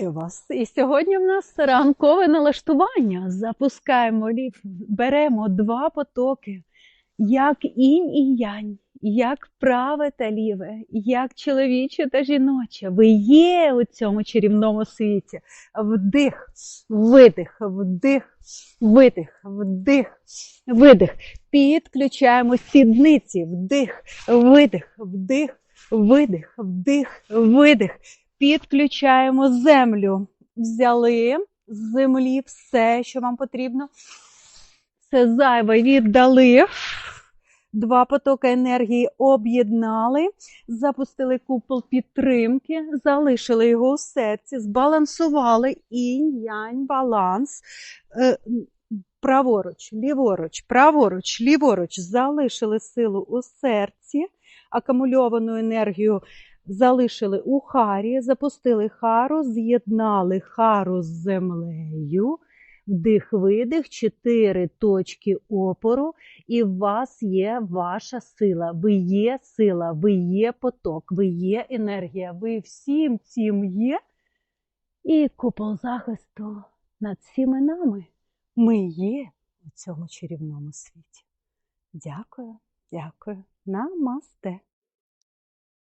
Вітаю вас! І сьогодні в нас ранкове налаштування. Запускаємо ліфт, беремо два потоки, як інь і янь, як праве та ліве, як чоловіче та жіноче. Ви є у цьому чарівному світі. Вдих, видих, вдих, видих, вдих, видих. Підключаємо сідниці, вдих, видих, вдих, видих, вдих, видих підключаємо землю. Взяли з землі все, що вам потрібно. Все зайве віддали. Два потоки енергії об'єднали, запустили купол підтримки, залишили його у серці, збалансували інь-янь, баланс. Е, Праворуч, ліворуч, праворуч, ліворуч, залишили силу у серці, акумульовану енергію залишили у харі, запустили хару, з'єднали хару з землею, вдих-видих, чотири точки опору, і у вас є ваша сила. Ви є сила, ви є поток, ви є енергія, ви всім цим є. І купол захисту над всіми нами. Ми є у цьому чарівному світі. Дякую, дякую. Намасте.